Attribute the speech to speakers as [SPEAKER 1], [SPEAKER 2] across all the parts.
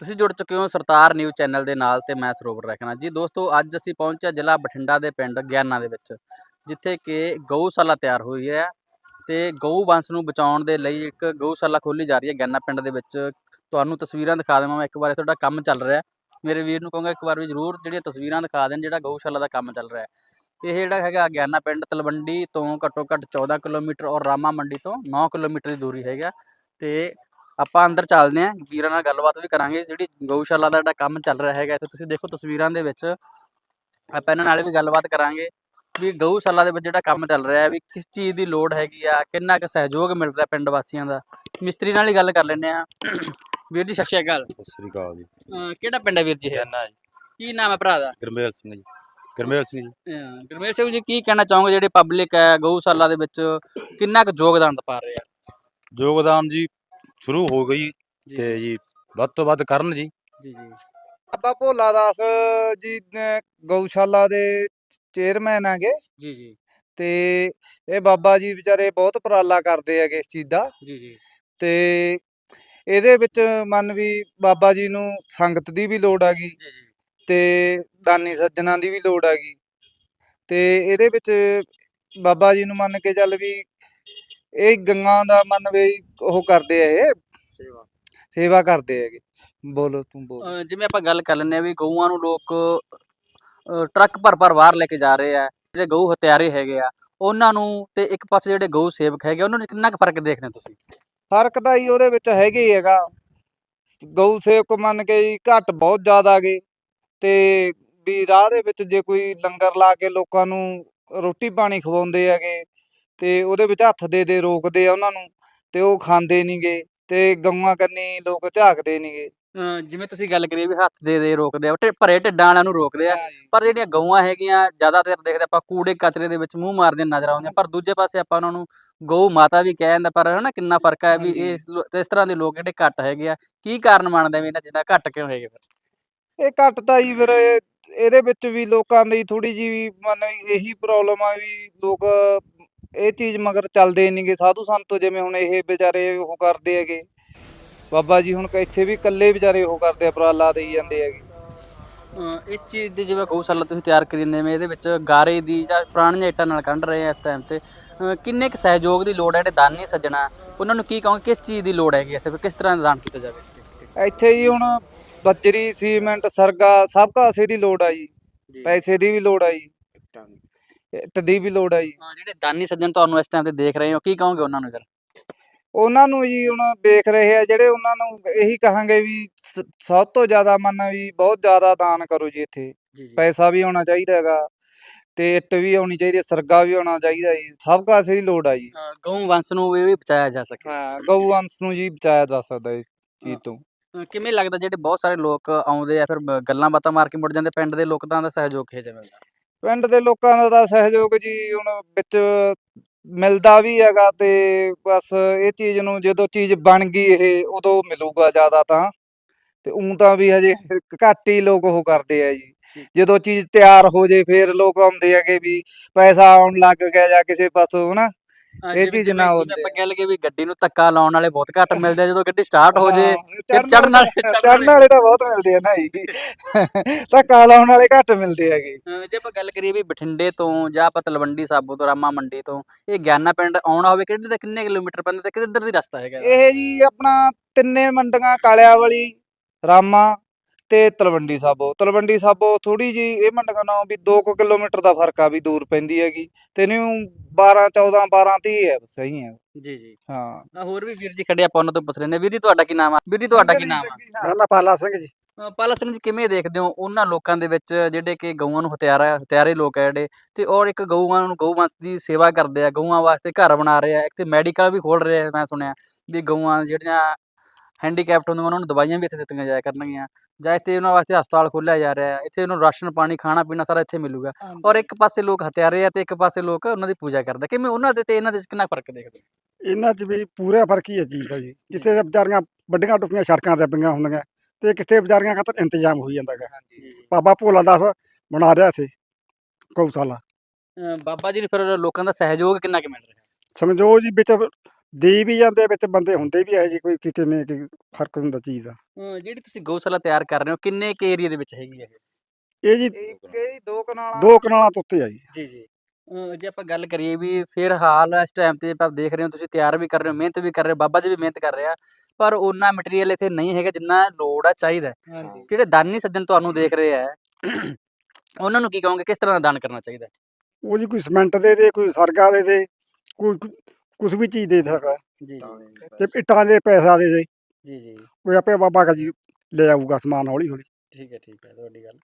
[SPEAKER 1] ਤੁਸੀਂ ਜੁੜ ਚੁੱਕੇ ਹੋ ਸਰਤਾਰ ਨਿਊਜ਼ ਚੈਨਲ ਦੇ ਨਾਲ ਤੇ ਮੈਂ ਸਰੋਵਰ ਰਖਣਾ ਜੀ। ਦੋਸਤੋ, ਅੱਜ ਅਸੀਂ ਪਹੁੰਚਿਆ ਜ਼ਿਲ੍ਹਾ ਬਠਿੰਡਾ ਦੇ ਪਿੰਡ ਗਿਆਨਾ ਦੇ ਵਿੱਚ, ਜਿੱਥੇ ਕਿ ਗਊਸ਼ਾਲਾ ਤਿਆਰ ਹੋਈ ਹੈ ਤੇ ਗਊ ਵੰਸ਼ ਨੂੰ ਬਚਾਉਣ ਦੇ ਲਈ ਇੱਕ ਗਊਸ਼ਾਲਾ ਖੋਲੀ ਜਾ ਰਹੀ ਹੈ ਗਿਆਨਾ ਪਿੰਡ ਦੇ ਵਿੱਚ। ਤੁਹਾਨੂੰ ਤਸਵੀਰਾਂ ਦਿਖਾ ਦੇਵਾਂ ਮੈਂ ਇੱਕ ਵਾਰ, ਤੁਹਾਡਾ ਕੰਮ ਚੱਲ ਰਿਹਾ। ਮੇਰੇ ਵੀਰ ਨੂੰ ਕਹੂੰਗਾ ਇੱਕ ਵਾਰ ਵੀ ਜ਼ਰੂਰ ਜਿਹੜੀਆਂ ਤਸਵੀਰਾਂ ਦਿਖਾ ਦੇਣ ਜਿਹੜਾ ਗਊਸ਼ਾਲਾ ਦਾ ਕੰਮ ਚੱਲ ਰਿਹਾ ਇਹ ਜਿਹੜਾ ਹੈਗਾ ਗਿਆਨਾ ਪਿੰਡ ਤਲਵੰਡੀ ਤੋਂ ਘੱਟੋ ਘੱਟ 14 ਕਿਲੋਮੀਟਰ ਔਰ ਰਾਮਾ ਮੰਡੀ ਤੋਂ 9 ਕਿਲੋਮੀਟਰ ਦੀ ਦੂਰੀ ਹੈਗਾ ਤੇ ਆਪਾਂ ਅੰਦਰ ਚੱਲਦੇ ਆਂ ਵੀਰਾਂ ਨਾਲ ਗੱਲਬਾਤ ਵੀ ਕਰਾਂਗੇ ਜਿਹੜੀ ਗਊਸ਼ਾਲਾ ਦਾ ਜਿਹੜਾ ਕੰਮ ਚੱਲ ਰਿਹਾ ਹੈਗਾ ਇੱਥੇ ਤੁਸੀਂ ਦੇਖੋ ਤਸਵੀਰਾਂ ਦੇ ਵਿੱਚ ਆਪਾਂ ਇਹਨਾਂ ਨਾਲ ਵੀ ਗੱਲਬਾਤ ਕਰਾਂਗੇ ਵੀ ਗਊਸ਼ਾਲਾ ਦੇ ਵਿੱਚ ਜਿਹੜਾ ਕੰਮ ਚੱਲ ਰਿਹਾ ਹੈ ਵੀ ਕਿਸ ਚੀਜ਼ ਦੀ ਲੋੜ ਹੈਗੀ ਆ ਕਿੰਨਾ ਕੁ ਸਹਿਯੋਗ ਮਿਲ ਰਿਹਾ ਪਿੰਡ ਵਾਸੀਆਂ ਦਾ। ਮਿਸਤਰੀ ਨਾਲ ਹੀ ਗੱਲ ਕਰ ਲੈਂਦੇ ਆ ਵੀਰ ਜੀ ਸਤਿ ਸ਼੍ਰੀ ਅਕਾਲ।
[SPEAKER 2] ਸਤਿ ਸ੍ਰੀ ਅਕਾਲ ਜੀ।
[SPEAKER 1] ਕਿਹੜਾ ਪਿੰਡ ਹੈ ਵੀਰ ਜੀ ਇਹ?
[SPEAKER 2] ਜੀ?
[SPEAKER 1] ਕੀ ਨਾਮ ਹੈ ਭਰਾ ਦਾ?
[SPEAKER 2] ਗਰਮੇਲ ਸਿੰਘ ਜੀ। ਗਰਮੇਲ ਸਿੰਘ ਜੀ।
[SPEAKER 1] ਗੁਰਮੇਲ ਸਿੰਘ ਜੀ ਕੀ ਕਹਿਣਾ ਚਾਹੋਗੇ ਜਿਹੜੇ ਪਬਲਿਕ ਹੈ ਗਊਸ਼ਾਲਾ ਦੇ ਵਿੱਚ ਕਿੰਨਾ ਕੁ ਯੋਗਦਾਨ ਪਾ ਰਹੇ ਆ?
[SPEAKER 2] ਯੋਗਦਾਨ ਜੀ ਸ਼ੁਰੂ ਹੋ ਗਈ ਤੇ ਜੀ। ਵੱਧ ਤੋਂ ਵੱਧ ਕਰਨ ਜੀ।
[SPEAKER 1] ਜੀ ਜੀ।
[SPEAKER 3] ਬਾਬਾ ਭੋਲਾ ਦਾਸ ਜੀ ਨੇ ਗਊਸ਼ਾਲਾ ਦੇ ਚੇਅਰਮੈਨ ਹੈਗੇ।
[SPEAKER 1] ਜੀ ਜੀ।
[SPEAKER 3] ਤੇ ਇਹ ਬਾਬਾ ਜੀ ਵਿਚਾਰੇ ਬਹੁਤ ਉਪਰਾਲਾ ਕਰਦੇ ਹੈਗੇ ਇਸ ਚੀਜ਼ ਦਾ।
[SPEAKER 1] ਜੀ ਜੀ।
[SPEAKER 3] ਤੇ ਇਹਦੇ ਵਿੱਚ ਮੰਨ ਵੀ ਬਾਬਾ ਜੀ ਨੂੰ ਸੰਗਤ ਦੀ ਵੀ ਲੋੜ ਹੈਗੀ।
[SPEAKER 1] ਜੀ ਜੀ।
[SPEAKER 3] ਤੇ ਦਾਨੀ ਸੱਜਣਾ ਦੀ ਵੀ ਲੋੜ ਹੈਗੀ। ਤੇ ਇਹਦੇ ਵਿੱਚ ਬਾਬਾ ਜੀ ਨੂੰ ਮੰਨ ਕੇ ਚੱਲ ਵੀ ਇਹ ਗੰਗਾ ਦਾ ਮੰਨ ਵੀ ਉਹ ਕਰਦੇ ਆ ਇਹ।
[SPEAKER 1] ਸੇਵਾ।
[SPEAKER 3] ਸੇਵਾ ਕਰਦੇ ਹੈਗੇ। ਬੋਲੋ ਤੂੰ ਬੋਲ।
[SPEAKER 1] ਅਹ ਜਿਵੇਂ ਆਪਾਂ ਗੱਲ ਕਰ ਲੈਂਦੇ ਆ ਵੀ ਗਊਆਂ ਨੂੰ ਲੋਕ ਅਹ ਟਰੱਕ ਭਰ ਭਰ ਬਾਹਰ ਲੈ ਕੇ ਜਾ ਰਹੇ ਆ। ਜਿਹੜੇ ਗਊ ਹਤਿਆਰੇ ਹੈਗੇ ਆ ਉਹਨਾਂ ਨੂੰ ਤੇ ਇੱਕ ਪਾਸੇ ਜਿਹੜੇ ਗਊ ਸੇਵਕ ਹੈਗੇ ਉਹਨਾਂ ਨੂੰ ਕਿੰਨਾ ਕੁ ਫ਼ਰਕ ਦੇਖਦੇ ਹੋ ਤੁਸੀਂ?
[SPEAKER 3] ਫ਼ਰਕ ਤਾਂ ਹੀ ਉਹਦੇ ਵਿੱਚ ਹੈਗੇ ਹੀ ਹੈਗਾ। ਗਊ ਸੇਵਕ ਮੰਨ ਕੇ ਜੀ ਘੱਟ ਬਹੁਤ ਜ਼ਿਆਦਾ ਗਏ ਤੇ ਵੀ ਰਾਹ ਦੇ ਵਿੱਚ ਜੇ ਕੋਈ ਲੰਗਰ ਲਾ ਕੇ ਲੋਕਾਂ ਨੂੰ ਰੋਟੀ ਪਾਣੀ ਖਵਾਉਂਦੇ ਹੈਗੇ ਤੇ ਉਹਦੇ ਵਿੱਚ ਹੱਥ ਦੇ ਦੇ ਰੋਕਦੇ ਆ ਉਹਨਾਂ ਨੂੰ ਤੇ ਉਹ ਖਾਂਦੇ ਨਹੀਂਗੇ ਤੇ ਗਊਆਂ ਕੰਨੀ ਲੋਕ ਝਾਕਦੇ ਨਹੀਂਗੇ
[SPEAKER 1] ਜਿਵੇਂ ਤੁਸੀਂ ਗੱਲ ਕਰੀ ਵੀ ਹੱਥ ਦੇ ਦੇ ਰੋਕਦੇ ਆ ਢਿ- ਭਰੇ ਢਿੱਡਾਂ ਵਾਲਿਆਂ ਨੂੰ ਰੋਕਦੇ ਆ ਪਰ ਜਿਹੜੀਆਂ ਗਊਆਂ ਹੈਗੀਆਂ ਜ਼ਿਆਦਾਤਰ ਦੇਖਦੇ ਆਪਾਂ ਕੂੜੇ ਕਚਰੇ ਦੇ ਵਿੱਚ ਮੂੰਹ ਮਾਰਦੇ ਨਜ਼ਰ ਆਉਂਦੀਆਂ ਪਰ ਦੂਜੇ ਪਾਸੇ ਆਪਾਂ ਉਹਨਾਂ ਨੂੰ ਗਊ ਮਾਤਾ ਵੀ ਕਹਿ ਜਾਂਦਾ ਪਰ ਹਨਾ ਕਿੰਨਾ ਫ਼ਰਕ ਹੈ ਵੀ
[SPEAKER 3] ਹਾਂਜੀ।
[SPEAKER 1] ਇਸ ਲੋ- ਇਸ ਤਰ੍ਹਾਂ ਦੇ ਲੋਕ ਜਿਹੜੇ ਘੱਟ ਹੈਗੇ ਆ ਕੀ ਕਾਰਨ ਮੰਨਦੇ ਵੀ ਇਹਨਾਂ ਜਿੱਦਾਂ ਘੱਟ ਕਿਉਂ ਹੈਗੇ ਫਿਰ?
[SPEAKER 3] ਇਹ ਘੱਟ ਤਾਂ ਜੀ ਫਿਰ ਇਹ- ਇਹਦੇ ਵਿੱਚ ਵੀ ਲੋਕਾਂ ਦੀ ਥੋੜੀ ਜੀ ਮੰਨ ਇਹੀ ਪ੍ਰੋਬਲਮ ਆ ਵੀ ਲੋਕ ਇਹ ਚੀਜ਼ ਮਗਰ ਚੱਲਦੇ ਨਹੀਂਗੇ। ਸਾਧੂ ਸੰਤ ਜਿਵੇਂ ਹੁਣ ਇਹ ਵਿਚਾਰੇ ਉਹ ਕਰਦੇ ਹੈਗੇ। ਬਾਬਾ ਜੀ ਹੁਣ ਕ- ਇੱਥੇ ਵੀ ਇਕੱਲੇ ਵਿਚਾਰੇ ਉਹ ਕਰਦੇ ਆ ਉਪਰਾਲਾ ਦੇਈ ਜਾਂਦੇ ਹੈਗੇ।
[SPEAKER 1] ਅਹ ਇਸ ਚੀਜ਼ ਦੀ ਜਿਵੇਂ ਗਊਸ਼ਾਲਾ ਤੁਸੀਂ ਤਿਆਰ ਕਰੀ ਜਾਂਦੇ ਨੇ ਇਹਦੇ ਵਿੱਚ ਗਾਰੇ ਦੀ ਜਾਂ ਪੁਰਾਣੀਆਂ ਇੱਟਾਂ ਨਾਲ ਕੰਢ ਰਹੇ ਆ ਇਸ ਟਾਈਮ ਤੇ। ਅਹ ਕਿੰਨੇ ਕੁ ਸਹਿਯੋਗ ਦੀ ਲੋੜ ਹੈ? ਜਿਹੜੇ ਦਾਨੀ ਸੱਜਣਾ। ਉਹਨਾਂ ਨੂੰ ਕੀ ਕਹੋਗੇ? ਕਿਸ ਚੀਜ਼ ਦੀ ਲੋੜ ਹੈਗੀ ਇੱਥੇ? ਫਿਰ ਕਿਸ ਤਰ੍ਹਾਂ ਦਾ ਦਾਨ ਕੀਤਾ ਜਾਵੇ?
[SPEAKER 3] ਇੱਥੇ ਜੀ ਹੁਣ ਬੱਜਰੀ ਸੀਮੈਂਟ ਸਰਗਾ ਸਭ ਕਾਸੇ ਦੀ ਲੋੜ ਆ ਜੀ। ਪੈਸੇ ਦੀ ਵੀ ਲੋੜ ਆ ਜੀ। ਇੱਟ ਦੀ ਵੀ ਲੋੜ ਆ ਜੀ।
[SPEAKER 1] ਹਾਂ ਜਿਹੜੇ ਦਾਨੀ ਸੱਜਣ ਤੁਹਾਨੂੰ ਇਸ ਟਾਈਮ ਤੇ ਦੇਖ ਰਹੇ ਹੋ ਕੀ ਕਹੋਗੇ ਉਹਨਾਂ ਨੂੰ ਫਿਰ?
[SPEAKER 3] ਉਹਨਾਂ ਨੂੰ ਜੀ ਹੁਣ ਵੇਖ ਰਹੇ ਆ ਜਿਹੜੇ ਉਹਨਾਂ ਨੂੰ ਇਹੀ ਕਹਾਂਗੇ ਵੀ ਸ- ਸਭ ਤੋਂ ਜ਼ਿਆਦਾ ਮੰਨ ਵੀ ਬਹੁਤ ਜ਼ਿਆਦਾ ਦਾਨ ਕਰੋ ਜੀ ਇੱਥੇ।
[SPEAKER 1] ਜੀ ਜੀ।
[SPEAKER 3] ਪੈਸਾ ਵੀ ਹੋਣਾ ਚਾਹੀਦਾ ਹੈਗਾ ਤੇ ਇੱਟ ਵੀ ਹੋਣੀ ਚਾਹੀਦੀ ਹੈ ਸਰਗਾ ਵੀ ਹੋਣਾ ਚਾਹੀਦਾ ਜੀ ਸਭ ਕਾਸੇ ਦੀ ਲੋੜ ਆ ਜੀ।
[SPEAKER 1] ਗਊ ਵੰਸ਼ ਨੂੰ ਵੀ ਵੀ ਬਚਾਇਆ ਜਾ ਸਕੇ।
[SPEAKER 3] ਹਾਂ ਗਊ ਵੰਸ਼ ਨੂੰ ਜੀ ਬਚਾਇਆ ਜਾ ਸਕਦਾ ਇਸ ਚੀਜ਼ ਤੋਂ।
[SPEAKER 1] ਕਿਵੇਂ ਲੱਗਦਾ ਜਿਹੜੇ ਬਹੁਤ ਸਾਰੇ ਲੋਕ ਆਉਂਦੇ ਆ ਫਿਰ ਬ- ਗੱਲਾਂ ਬਾਤਾਂ ਮਾਰ ਕੇ ਮੁੜ ਜਾਂਦੇ ਪਿੰਡ ਦੇ ਲੋਕਾਂ ਦਾ ਸਹਿਯੋਗ ਕਿਹੋ ਜਿਹਾ ਮਿਲਦਾ
[SPEAKER 3] ਪਿੰਡ ਦੇ ਲੋਕਾਂ ਦਾ ਤਾਂ ਸਹਿਯੋਗ ਜੀ ਹੁਣ ਵਿੱਚ ਮਿਲਦਾ ਵੀ ਹੈਗਾ ਤੇ ਬਸ ਇਹ ਚੀਜ਼ ਨੂੰ ਜਦੋਂ ਚੀਜ਼ ਬਣ ਗਈ ਇਹ ਉਦੋਂ ਮਿਲੂਗਾ ਜ਼ਿਆਦਾ ਤਾਂ। ਤੇ ਉਂ ਤਾਂ ਵੀ ਹਜੇ ਘੱਟ ਹੀ ਲੋਕ ਉਹ ਕਰਦੇ ਆ ਜੀ। ਜਦੋਂ ਚੀਜ਼ ਤਿਆਰ ਹੋ ਜੇ ਫਿਰ ਲੋਕ ਆਉਂਦੇ ਹੈਗੇ ਵੀ ਪੈਸਾ ਆਉਣ ਲੱਗ ਗਿਆ ਜਾਂ ਕਿਸੇ ਪਾਸੋਂ ਹਨਾ। ਇਹ ਚੀਜ਼ ਨਾ ਹੁੰਦੇ
[SPEAKER 1] ਆਪਾਂ ਕਹਿ ਲਈਏ ਵੀ ਗੱਡੀ ਨੂੰ ਧੱਕਾ ਲਾਉਣ ਵਾਲੇ ਬਹੁਤ ਘੱਟ ਮਿਲਦੇ ਆ ਜਦੋਂ ਗੱਡੀ ਸਟਾਰਟ ਹੋ ਜੇ
[SPEAKER 3] ਚੜਨ
[SPEAKER 1] ਵਾਲੇ-
[SPEAKER 3] ਚੜਨ ਵਾਲੇ ਤਾਂ ਬਹੁਤ ਮਿਲਦੇ ਆ ਨਾ ਜੀ। ਕਾਲਾ ਲਾਉਣ ਵਾਲੇ ਘੱਟ ਮਿਲਦੇ ਹੈਗੇ।
[SPEAKER 1] ਜੇ ਆਪਾਂ ਗੱਲ ਕਰੀਏ ਵੀ ਬਠਿੰਡੇ ਤੋਂ ਜਾਂ ਆਪਾਂ ਤਲਵੰਡੀ ਸਾਬੋ ਤੋਂ ਰਾਮਾ ਮੰਡੀ ਤੋਂ ਇਹ ਗਿਆਨਾ ਪਿੰਡ ਆਉਣਾ ਹੋਵੇ ਕਿਹੜੇ ਤੇ ਕਿੰਨੇ ਕਿਲੋਮੀਟਰ ਪੈਂਦਾ ਤੇ ਕਿੱਧਰ ਦੀ ਰਸਤਾ ਹੈਗਾ?
[SPEAKER 3] ਇਹ ਜੀ ਆਪਣਾ ਤਿੰਨੇ ਮੰਡੀਆਂ ਕਾਲਿਆਂ ਵਾਲੀ ਰਾਮਾ ਤੇ ਤਲਵੰਡੀ ਸਾਬੋ। ਤਲਵੰਡੀ ਸਾਬੋ ਥੋੜੀ ਜੀ ਇਹ ਮੰਡੀਆਂ ਨਾਲੋਂ ਵੀ 2 ਕਿਲੋਮੀਟਰ ਦਾ ਫ਼ਰਕ ਆ ਵੀ ਦੂਰ ਪੈਂਦੀ ਹੈਗੀ। ਤੇ ਇਹਨੂੰ 12 14 12 30 ਹੈ ਸਹੀ ਹੈ।
[SPEAKER 1] ਜੀ ਜੀ।
[SPEAKER 3] ਹਾਂ।
[SPEAKER 1] ਆਹ ਹੋਰ ਵੀ ਵੀਰ ਜੀ ਖੜੇ ਆਪਾਂ ਉਹਨਾਂ ਤੋਂ ਪੁੱਛ ਲੈਂਦੇ ਵੀਰ ਜੀ ਤੁਹਾਡਾ ਕੀ ਨਾਮ ਆ? ਵੀਰ ਜੀ ਤੁਹਾਡਾ ਕੀ ਨਾਮ ਆ?
[SPEAKER 3] ਮੇਰਾ ਨਾਮ ਪਾਲਾ ਸਿੰਘ ਜੀ।
[SPEAKER 1] ਪਾਲਾ ਸਿੰਘ ਜੀ ਕਿਵੇਂ ਦੇਖਦੇ ਹੋ ਉਹਨਾਂ ਲੋਕਾਂ ਦੇ ਵਿੱਚ ਜਿਹੜੇ ਕਿ ਗਊਆਂ ਨੂੰ ਹਥਿਆਰਾ ਹਥਿਆਰੇ ਲੋਕ ਆ ਜਿਹੜੇ ਤੇ ਔਰ ਇੱਕ ਗਊਆਂ ਨੂੰ ਗਊ ਮਾਤਾ ਦੀ ਸੇਵਾ ਕਰਦੇ ਆ ਗਊਆਂ ਵਾਸਤੇ ਘਰ ਬਣਾ ਰਹੇ ਆ ਇੱਕ ਤੇ ਮੈਡੀਕਲ ਵੀ ਖੋਲ ਰਹੇ ਆ ਮੈਂ ਸੁਣਿਆ ਵੀ ਗਊਆਂ ਜਿਹੜੀਆਂ ਹੈਂਡੀਕੈਪਟ ਹੁੰਦੀਆਂ ਉਹਨਾਂ ਨੂੰ ਦਵਾਈਆਂ ਵੀ ਇੱਥੇ ਦਿੱਤੀਆਂ ਜਾਇਆ ਕਰਨਗੀਆਂ। ਜਾਂ ਇੱਥੇ ਉਹਨਾਂ ਵਾਸਤੇ ਹਸਪਤਾਲ ਖੋਲ੍ਹਿਆ ਜਾ ਰਿਹਾ ਹੈ। ਇੱਥੇ ਉਹਨਾਂ ਨੂੰ ਰਾਸ਼ਨ ਪਾਣੀ ਖਾਣਾ ਪੀਣਾ ਸਾਰਾ ਇੱਥੇ ਮਿਲੂਗਾ। ਔਰ ਇੱਕ ਪਾਸੇ ਲੋਕ ਹਥਿਆਰੇ ਆ ਤੇ ਇੱਕ ਪਾਸੇ ਲੋਕ ਉਹਨਾਂ ਦੀ ਪੂਜਾ ਕਰਦੇ। ਕਿਵੇਂ ਉਹਨਾਂ ਦੇ ਤੇ ਇਹਨਾਂ ਦੇ ਵਿੱਚ ਕਿੰਨਾ ਫ਼ਰਕ ਦੇਖਦੇ ਹੋ?
[SPEAKER 4] ਇਹਨਾਂ 'ਚ ਵੀ ਪੂਰਾ ਫ਼ਰਕ ਹੀ ਹੈ ਦਾ ਜੀ ਕਿਤੇ ਵਿਚਾਰੀਆਂ ਵੱਡੀਆਂ ਟੁੱਟੀਆਂ ਸੜਕਾਂ ਤੇ ਪਈਆਂ ਹੁੰਦੀਆਂ ਤੇ ਕਿਤੇ ਵਿਚਾਰੀਆਂ ਖਾਤਰ ਇੰਤਜ਼ਾਮ ਹੋਈ ਜਾਂਦਾ ਹੈਗਾ। ਬਾਬਾ ਭੋਲਾ ਦਾਸ ਬਣਾ ਰਿਹਾ ਇੱਥੇ ਗਊਸ਼ਾਲਾ।
[SPEAKER 1] ਬਾਬਾ ਜੀ ਨੇ ਫਿਰ ਲੋਕਾਂ ਦਾ ਸਹਿਯੋਗ ਕਿੰਨਾ ਕੁ ਮਿਲ ਰਿਹਾ?
[SPEAKER 4] ਸਮਝੋ ਜੀ ਵਿੱਚ ਦੇ ਵੀ ਜਾਂਦੇ ਵਿੱਚ ਬੰਦੇ ਹੁੰਦੇ ਵੀ ਇਹੋ ਜਿਹੇ ਕੋਈ ਕਿ ਕਿਵੇਂ ਕਿ ਫ਼ਰਕ ਹੁੰਦਾ ਚੀਜ਼ ਦਾ।
[SPEAKER 1] ਅਹ ਜਿਹੜੀ ਤੁਸੀਂ ਗਊਸ਼ਾਲਾ ਤਿਆਰ ਕਰ ਰਹੇ ਹੋ ਕਿੰਨੇ ਕੇ ਏਰੀਆ ਦੇ ਵਿੱਚ ਹੈਗੀ ਹੈ
[SPEAKER 4] ਇਹ? ਜੀ
[SPEAKER 3] ਇੱਕ ਦੋ ਕਨਾਲਾਂ
[SPEAKER 4] ਦੋ ਕਨਾਲਾਂ ਤੋਂ ਉੱਤੇ ਆ ਜੀ।
[SPEAKER 1] ਜੀ ਜੀ। ਜੇ ਆਪਾਂ ਗੱਲ ਕਰੀਏ ਵੀ ਫਿਰ ਹਾਲ ਇਸ ਟਾਈਮ ਤੇ ਆਪਾਂ ਦੇਖ ਰਹੇ ਹੋ ਤੁਸੀਂ ਤਿਆਰ ਵੀ ਕਰ ਰਹੇ ਹੋ ਮਿਹਨਤ ਵੀ ਕਰ ਰਹੇ ਹੋ ਬਾਬਾ ਜੀ ਵੀ ਮਿਹਨਤ ਕਰ ਰਿਹਾ ਪਰ ਉਹਨਾਂ ਮਟੀਰੀਅਲ ਇੱਥੇ ਨਹੀਂ ਹੈਗਾ ਜਿੰਨਾ ਲੋੜ ਆ ਚਾਹੀਦਾ ਹੈ।
[SPEAKER 3] ਹਾਂਜੀ।
[SPEAKER 1] ਜਿਹੜੇ ਦਾਨੀ ਸੱਜਣ ਤੁਹਾਨੂੰ ਦੇਖ ਰਹੇ ਆ ਉਹਨਾਂ ਨੂੰ ਕੀ ਕਹੋਗੇ ਕਿਸ ਤਰ੍ਹਾਂ ਦਾ ਦਾਨ ਕਰਨਾ ਚਾਹੀਦਾ ਹੈ?
[SPEAKER 4] ਉਹ ਜੀ ਕੋਈ ਸੀਮੈਂਟ ਦੇ ਦੇ ਕੋਈ ਸਰਗਾ ਦੇ ਦੇ ਕੋਈ ਕੁਝ ਵੀ ਚੀਜ਼ ਦੇ ਸਕਦਾ।
[SPEAKER 1] ਜੀ ਜੀ
[SPEAKER 4] ਤੇ ਇੱਟਾਂ ਦੇ ਪੈਸਾ ਦੇ ਦੇ।
[SPEAKER 1] ਜੀ ਜੀ।
[SPEAKER 4] ਕੋਈ ਆਪੇ ਬਾਬਾ ਕਾ ਜੀ ਲੈ ਆਊਗਾ ਸਮਾਨ ਹੌਲੀ ਹੌਲੀ
[SPEAKER 1] ਠੀਕ ਹੈ ਠੀਕ ਹੈ ਤੁਹਾਡੀ ਗੱਲ।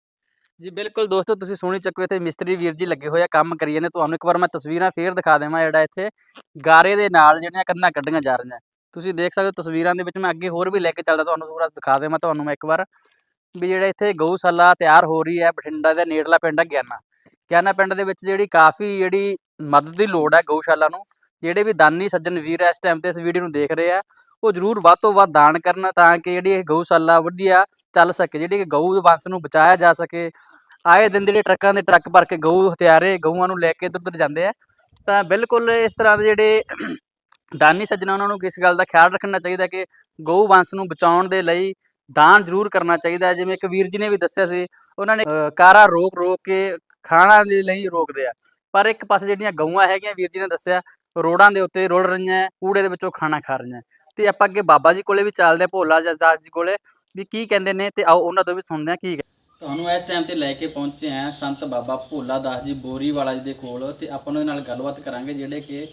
[SPEAKER 1] ਜੀ ਬਿਲਕੁਲ ਦੋਸਤੋ ਤੁਸੀਂ ਸੁਣੀ ਚੱਕੋ ਇੱਥੇ ਮਿਸਤਰੀ ਵੀਰ ਜੀ ਲੱਗੇ ਹੋਏ ਆ ਕੰਮ ਕਰੀ ਜਾਂਦੇ। ਤੁਹਾਨੂੰ ਇੱਕ ਵਾਰ ਮੈਂ ਤਸਵੀਰਾਂ ਫੇਰ ਦਿਖਾ ਦੇਵਾਂ ਜਿਹੜਾ ਇੱਥੇ ਗਾਰੇ ਦੇ ਨਾਲ ਜਿਹੜੀਆਂ ਕੰਧਾਂ ਕੱਢੀਆਂ ਜਾ ਰਹੀਆਂ। ਤੁਸੀਂ ਦੇਖ ਸਕਦੇ ਹੋ ਤਸਵੀਰਾਂ ਦੇ ਵਿੱਚ ਮੈਂ ਅੱਗੇ ਹੋਰ ਵੀ ਲੈ ਕੇ ਚੱਲਦਾ ਤੁਹਾਨੂੰ ਪੂਰਾ ਦਿਖਾ ਦੇਵਾਂ ਤੁਹਾਨੂੰ ਮੈਂ ਇੱਕ ਵਾਰ। ਵੀ ਜਿਹੜਾ ਇੱਥੇ ਗਊਸ਼ਾਲਾ ਤਿਆਰ ਹੋ ਰਹੀ ਹੈ ਬਠਿੰਡਾ ਦੇ ਨੇੜਲਾ ਪਿੰਡ ਗਿਆਨਾ। ਗਿਆਨਾ ਪਿੰਡ ਦੇ ਵਿੱਚ ਜਿਹੜੀ ਕਾਫੀ ਜਿਹੜੀ ਮਦਦ ਦੀ ਲੋੜ ਹੈ ਗਊਸ਼ਾਲਾ ਨੂੰ ਜਿਹੜੇ ਵੀ ਦਾਨੀ ਸੱਜਣ ਵੀਰ ਇਸ ਟਾਈਮ ਤੇ ਇਸ ਵੀਡੀਓ ਨੂੰ ਦੇਖ ਰਹੇ ਆ, ਉਹ ਜਰੂਰ ਵੱਧ ਤੋਂ ਵੱਧ ਦਾਨ ਕਰਨ ਤਾਂ ਕਿ ਜਿਹੜੀ ਇਹ ਗਊਸ਼ਾਲਾ ਵਧੀਆ ਚੱਲ ਸਕੇ, ਜਿਹੜੀ ਕਿ ਗਊ ਵੰਸ਼ ਨੂੰ ਬਚਾਇਆ ਜਾ ਸਕੇ। ਆਏ ਦਿਨ ਜਿਹੜੇ ਟਰੱਕਾਂ ਦੇ ਟਰੱਕ ਭਰ ਕੇ ਗਊ ਹਥਿਆਰੇ ਗਊਆਂ ਨੂੰ ਲੈ ਕੇ ਇੱਧਰ ਉੱਧਰ ਜਾਂਦੇ ਆ, ਤਾਂ ਬਿਲਕੁਲ ਇਸ ਤਰ੍ਹਾਂ ਦੇ ਜਿਹੜੇ ਦਾਨੀ ਸੱਜਣਾ ਉਹਨਾਂ ਨੂੰ ਕਿਸ ਗੱਲ ਦਾ ਖਿਆਲ ਰੱਖਣਾ ਚਾਹੀਦਾ ਕਿ ਗਊ ਵੰਸ਼ ਨੂੰ ਬਚਾਉਣ ਦੇ ਲਈ ਦਾਨ ਜ਼ਰੂਰ ਕਰਨਾ ਚਾਹੀਦਾ ਜਿਵੇਂ ਇੱਕ ਵੀਰ ਜੀ ਨੇ ਵੀ ਦੱਸਿਆ ਸੀ, ਉਹਨਾਂ ਨੇ ਕਾਰਾ ਰੋਕ ਰੋਕ ਕੇ ਖਾਣਾ ਦੇ ਲਈ ਰੋਕਦੇ ਆ। ਪਰ ਇੱਕ ਪਾਸੇ ਜਿਹੜੀਆਂ ਗਊਆਂ ਹੈਗੀਆਂ, ਵੀਰ ਜੀ ਨੇ ਦੱਸਿਆ ਰੋਡਾਂ ਦੇ ਉੱਤੇ ਰੁਲ ਰਹੀਆਂ ਕੂੜੇ ਦੇ ਵਿੱਚੋਂ ਖਾਣਾ ਖਾ ਰਹੀਆਂ ਹੈ। ਤੇ ਆਪਾਂ ਅੱਗੇ ਬਾਬਾ ਜੀ ਕੋਲੇ ਵੀ ਚੱਲਦੇ ਆ ਭੋਲਾ ਜਸਾਜ ਜੀ ਕੋਲੇ, ਵੀ ਕੀ ਕਹਿੰਦੇ ਨੇ ਤੇ ਆਓ ਉਹਨਾਂ ਤੋਂ ਵੀ ਸੁਣਦੇ ਆ ਕੀ ਤੁਹਾਨੂੰ ਇਸ ਟਾਈਮ ਤੇ ਲੈ ਕੇ ਪਹੁੰਚੇ ਆ ਸੰਤ ਬਾਬਾ ਭੋਲਾ ਦਾਸ ਜੀ ਬੋਰੀਵਾਲਾ ਜੀ ਦੇ ਕੋਲ ਤੇ ਆਪਾਂ ਉਹਨਾਂ ਦੇ ਨਾਲ ਗੱਲਬਾਤ ਕਰਾਂਗੇ ਜਿਹੜੇ ਕਿ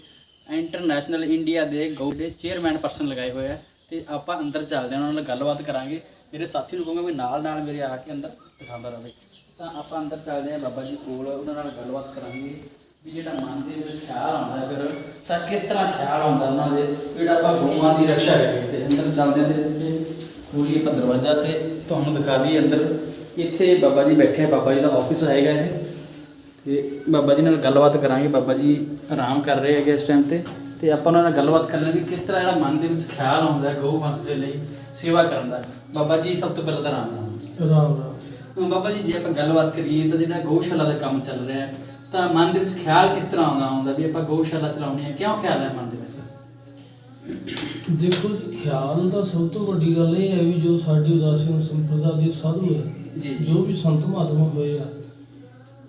[SPEAKER 1] ਇੰਟਰਨੈਸ਼ਨਲ ਇੰਡੀਆ ਦੇ ਗਊ ਦੇ ਚੇਅਰਮੈਨ ਪਰਸਨ ਲਗਾਏ ਹੋਏ ਆ ਤੇ ਆਪਾਂ ਅੰਦਰ ਚੱਲਦੇ ਆ ਉਹਨਾਂ ਨਾਲ ਗੱਲਬਾਤ ਕਰਾਂਗੇ। ਮੇਰੇ ਸਾਥੀ ਨੂੰ ਕਹੂੰਗਾ ਵੀ ਨਾਲ ਨਾਲ ਮੇਰੇ ਆ ਕੇ ਅੰਦਰ ਦਿਖਾਉਂਦਾ ਰਹੇ ਤਾਂ ਆਪਾਂ ਅੰਦਰ ਚੱਲਦੇ ਆ ਬਾਬਾ ਜੀ ਕੋਲ, ਉਹਨਾਂ ਨਾਲ ਗੱਲਬਾਤ ਕਰਾਂਗੇ। ਵੀ ਜਿਹੜਾ ਮਨ ਦੇ ਵਿੱਚ ਖਿਆਲ ਆਉਂਦਾ ਫਿਰ ਤਾਂ ਕਿਸ ਤਰ੍ਹਾਂ ਖਿਆਲ ਆਉਂਦਾ ਉਹਨਾਂ ਦੇ ਜਿਹੜਾ ਆਪਾਂ ਗਊਆਂ ਦੀ ਰੱਖਿਆ ਕਰੀਏ ਤੇ ਅੰਦਰ ਚੱਲਦੇ ਤੇ ਇੱਥੇ ਖੋਲੀਏ ਆਪਾਂ ਦਰਵਾਜ਼ਾ ਤੇ ਤੁਹਾਨੂੰ ਦਿਖਾ ਦਈਏ ਅੰਦਰ। ਇੱਥੇ ਬਾਬਾ ਜੀ ਬੈਠੇ ਆ ਬਾਬਾ ਜੀ ਦਾ ਆਫਿਸ ਹੈਗਾ ਇਹ। ਤੇ ਬਾਬਾ ਜੀ ਨਾਲ ਗੱਲਬਾਤ ਕਰਾਂਗੇ ਬਾਬਾ ਜੀ ਆਰਾਮ ਕਰ ਰਹੇ ਹੈਗੇ ਇਸ ਟਾਈਮ ਤੇ। ਤੇ ਆਪਾਂ ਉਹਨਾਂ ਨਾਲ ਗੱਲਬਾਤ ਕਰ ਲਾਂਗੇ ਕਿਸ ਤਰ੍ਹਾਂ ਜਿਹੜਾ ਮਨ ਦੇ ਵਿੱਚ ਖਿਆਲ ਆਉਂਦਾ ਗਊ ਵੰਸ਼ ਦੇ ਲਈ ਸੇਵਾ ਕਰਨ ਦਾ। ਬਾਬਾ ਜੀ ਸਭ ਤੋਂ ਪਹਿਲਾਂ ਤਾਂ ਰਾਮ ਰਾਮ ਬਾਬਾ ਜੀ ਜੇ ਆਪਾਂ ਗੱਲਬਾਤ ਕਰੀਏ ਤਾਂ ਜਿਹੜਾ ਗਊਸ਼ਾਲਾ ਦਾ ਕੰਮ ਚੱਲ ਰਿਹਾ ਹੈ ਤਾਂ ਮਨ ਦੇ ਵਿੱਚ ਖਿਆਲ ਕਿਸ ਤਰ੍ਹਾਂ ਆਉਂਦਾ ਆਉਂਦਾ ਵੀ ਆਪਾਂ ਗਊਸ਼ਾਲਾ ਚਲਾਉਣੀ ਹੈ ਕਿਉਂ ਖਿਆਲ ਹੈ ਮਨ ਦੇ ਵਿੱਚ?
[SPEAKER 5] ਦੇਖੋ ਜੀ ਖਿਆਲ ਦਾ ਸਭ ਤੋਂ ਵੱਡੀ ਗੱਲ ਇਹ ਹੈ ਵੀ ਜੋ ਸਾਡੀ ਉਦਾਸੀਨ ਸੰਪਰਦਾ ਦੇ ਸਾਧੂ ਹੈ
[SPEAKER 1] ਜੀ
[SPEAKER 5] ਵੀ ਸੰਤ ਮਹਾਤਮਾ ਹੋਏ ਆ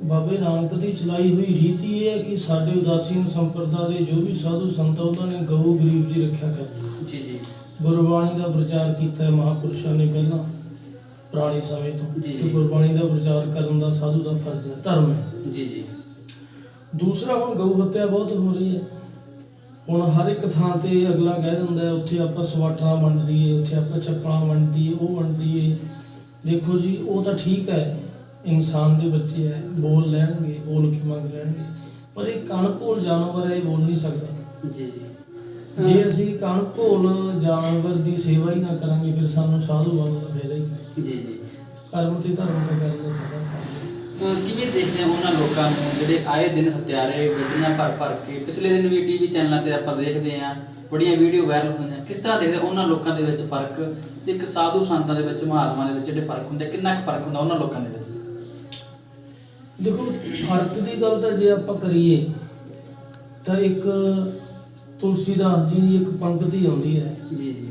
[SPEAKER 5] ਬਾਬੇ ਨਾਨਕ ਦੀ ਚਲਾਈ ਹੋਈ ਰੀਤੀ ਇਹ ਹੈ ਕਿ ਸਾਡੇ ਉਦਾਸੀਨ ਸੰਪਰਦਾ ਦੇ ਜੋ ਵੀ ਸਾਧੂ ਸੰਤ ਉਹਨਾਂ ਨੇ ਗਊ ਗਰੀਬ ਦੀ ਰੱਖਿਆ ਕਰਨੀ
[SPEAKER 1] ਜੀ ਜੀ।
[SPEAKER 5] ਗੁਰਬਾਣੀ ਦਾ ਪ੍ਰਚਾਰ ਕੀਤਾ ਹੈ ਮਹਾਪੁਰਸ਼ਾਂ ਨੇ ਪਹਿਲਾਂ ਪੁਰਾਣੇ ਸਮੇਂ ਤੋਂ। ਗੁਰਬਾਣੀ ਦਾ ਪ੍ਰਚਾਰ ਕਰਨ ਦਾ ਸਾਧੂ ਦਾ ਫਰਜ਼ ਹੈ ਧਰਮ ਹੈ।
[SPEAKER 1] ਜੀ ਜੀ।
[SPEAKER 5] ਦੂਸਰਾ ਹੁਣ ਗਊ ਹੱਤਿਆ ਬਹੁਤ ਹੋ ਰਹੀ ਹੈ। ਹੁਣ ਹਰ ਇੱਕ ਥਾਂ ਤੇ ਅਗਲਾ ਕਹਿ ਦਿੰਦਾ ਹੈ, ਉੱਥੇ ਆਪਾਂ ਸਵਾਟਰਾਂ ਵੰਡ ਦਈਏ ਉੱਥੇ ਆਪਾਂ ਚੱਪਲਾਂ ਵੰਡ ਦਈਏ ਉਹ ਵੰਡ ਦਈਏ। ਦੇਖੋ ਜੀ ਉਹ ਤਾਂ ਠੀਕ ਹੈ ਇਨਸਾਨ ਦੇ ਬੱਚੇ ਹੈ ਬੋਲ ਲੈਣਗੇ ਬੋਲ ਕੇ ਮੰਗ ਲੈਣਗੇ ਪਰ ਇਹ ਕਣਕੋਲ ਜਾਨਵਰ ਹੈ ਇਹ ਬੋਲ ਨਹੀਂ ਸਕਦਾ।
[SPEAKER 1] ਜੀ ਜੀ।
[SPEAKER 5] ਜੇ ਅਸੀਂ ਕਣਕੋਲ ਜਾਨਵਰ ਦੀ ਸੇਵਾ ਹੀ ਨਾ ਕਰਾਂਗੇ ਫਿਰ ਸਾਨੂੰ ਸਾਧੂ ਬਣਨ ਦਾ ਫਾਇਦਾ ਹੀ ਕੀ?
[SPEAKER 1] ਜੀ ਜੀ।
[SPEAKER 5] ਕਰਮ ਤੇ ਧਰਮ ਦਾ ਕਰਨ ਦਾ ਸਾਡਾ ਫਾਇਦਾ
[SPEAKER 1] ਅਹ ਕਿਵੇਂ ਦੇਖਦੇ ਆ ਉਹਨਾਂ ਲੋਕਾਂ ਨੂੰ ਜਿਹੜੇ ਆਏ ਦਿਨ ਹਥਿਆਰੇ ਗੱਡੀਆਂ ਭਰ ਭਰ ਕੇ ਪਿਛਲੇ ਦਿਨ ਵੀ ਟੀਵੀ ਚੈਨਲਾਂ ਤੇ ਆਪਾਂ ਦੇਖਦੇ ਆ ਬੜੀਆਂ ਵੀਡੀਓ ਵਾਇਰਲ ਹੋਈਆਂ ਕਿਸ ਤਰ੍ਹਾਂ ਦੇਖਦੇ ਉਹਨਾਂ ਲੋਕਾਂ ਦੇ ਵਿੱਚ ਫ਼ਰਕ? ਇੱਕ ਸਾਧੂ ਸੰਤਾਂ ਦੇ ਵਿੱਚ ਮਹਾਤਮਾ ਦੇ ਵਿੱਚ ਜਿਹੜੇ ਫ਼ਰਕ ਹੁੰਦੇ ਕਿੰਨਾ ਕੁ ਫ਼ਰਕ ਹੁੰਦਾ ਉਹਨਾਂ ਲੋਕਾਂ ਦੇ ਵਿੱਚ?
[SPEAKER 5] ਦੇਖੋ ਫ਼ਰਕ ਦੀ ਗੱਲ ਤਾਂ ਜੇ ਆਪਾਂ ਕਰੀਏ ਤਾਂ ਇੱਕ ਤੁਲਸੀਦਾਸ ਜੀ ਦੀ ਇੱਕ ਪੰਕਤੀ ਆਉਂਦੀ ਹੈ।
[SPEAKER 1] ਜੀ ਜੀ।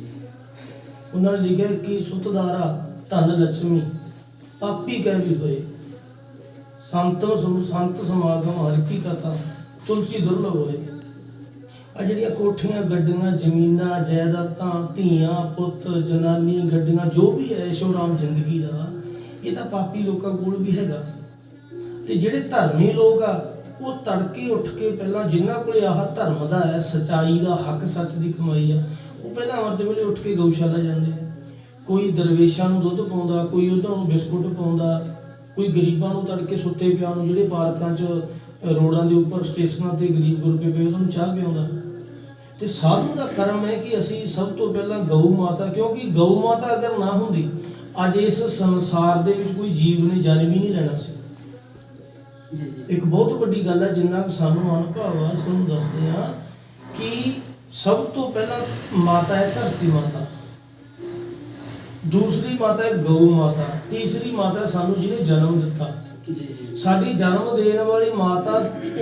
[SPEAKER 5] ਉਹਨਾਂ ਨੇ ਲਿਖਿਆ ਕਿ ਸੁਤਦਾਰਾ ਧਨ ਲక్ష్ਮੀ ਪਾਪੀ ਕਹਿ ਵੀ ਹੋਏ। ਸੰਤ ਸਮ ਸੰਤ ਸਮਾਗਮ ਹਰਿ ਕੀ ਕਥਾ, ਤੁਲਸੀ ਦੁਰਲਭ ਹੋਏ। ਆ ਜਿਹੜੀਆਂ ਕੋਠੀਆਂ, ਗੱਡੀਆਂ, ਜ਼ਮੀਨਾਂ, ਜਾਇਦਾਦਾਂ, ਧੀਆਂ, ਪੁੱਤ ਜਨਾਨੀ ਗੱਡੀਆਂ, ਜੋ ਵੀ ਹੈ ਸ਼ੋਰਾਮ ਜ਼ਿੰਦਗੀ ਦਾ, ਇਹ ਤਾਂ ਪਾਪੀ ਲੋਕਾਂ ਕੋਲ ਵੀ ਹੈਗਾ। ਤੇ ਜਿਹੜੇ ਧਰਮੀ ਲੋਕ ਆ, ਉਹ ਤੜਕੇ ਉੱਠ ਕੇ ਪਹਿਲਾਂ ਜਿਨ੍ਹਾਂ ਕੋਲੇ ਆਹ ਧਰਮ ਦਾ ਹੈ, ਸਚਾਈ ਦਾ ਹੱਕ, ਸੱਚ ਦੀ ਕਮਾਈ ਆ, ਉਹ ਪਹਿਲਾਂ ਅਮਰਤ ਵੇਲੇ ਉੱਠ ਕੇ ਗਊਸ਼ਾਲਾ ਜਾਂਦੇ ਆ। ਕੋਈ ਦਰਵੇਸ਼ਾਂ ਨੂੰ ਦੁੱਧ ਪਾਉਂਦਾ, ਕੋਈ ਉਹਨਾਂ ਨੂੰ ਬਿਸਕੁਟ ਪਾਉਂਦਾ ਕੋਈ ਗਰੀਬਾਂ ਨੂੰ ਤੜਕੇ ਸੁੱਤੇ ਪਿਆ ਨੂੰ ਜਿਹੜੇ ਪਾਰਕਾਂ 'ਚ ਰੋਡਾਂ ਦੇ ਉੱਪਰ ਸਟੇਸ਼ਨਾਂ ਤੇ ਗਰੀਬ ਗੁਰਬੇ ਪਏ ਉਹਨਾਂ ਨੂੰ ਚਾਹ ਪਿਆਉਂਦਾ। ਤੇ ਸਾਧੂ ਦਾ ਕਰਮ ਹੈ ਕਿ ਅਸੀਂ ਸਭ ਤੋਂ ਪਹਿਲਾਂ ਗਊ ਮਾਤਾ ਕਿਉਂਕਿ ਗਊ ਮਾਤਾ ਅਗਰ ਨਾ ਹੁੰਦੀ ਅੱਜ ਇਸ ਸੰਸਾਰ ਦੇ ਵਿੱਚ ਕੋਈ ਜੀਵ ਨੇ ਜਨਮ ਹੀ ਨਹੀਂ ਲੈਣਾ ਸੀ। ਇੱਕ ਬਹੁਤ ਵੱਡੀ ਗੱਲ ਹੈ ਜਿੰਨਾ ਕੁ ਸਾਨੂੰ ਅਨੁਭਵ ਆ ਸਾਨੂੰ ਦੱਸਦੇ ਆ ਕਿ ਸਭ ਤੋਂ ਪਹਿਲਾਂ ਮਾਤਾ ਹੈ ਧਰਤੀ ਮਾਤਾ। ਦੂਸਰੀ ਮਾਤਾ ਹੈ ਗਊ ਮਾਤਾ। ਤੀਸਰੀ ਮਾਤਾ ਸਾਨੂੰ ਜਿਹਨੇ ਜਨਮ ਦਿੱਤਾ। ਸਾਡੀ ਜਨਮ ਦੇਣ ਵਾਲੀ ਮਾਤਾ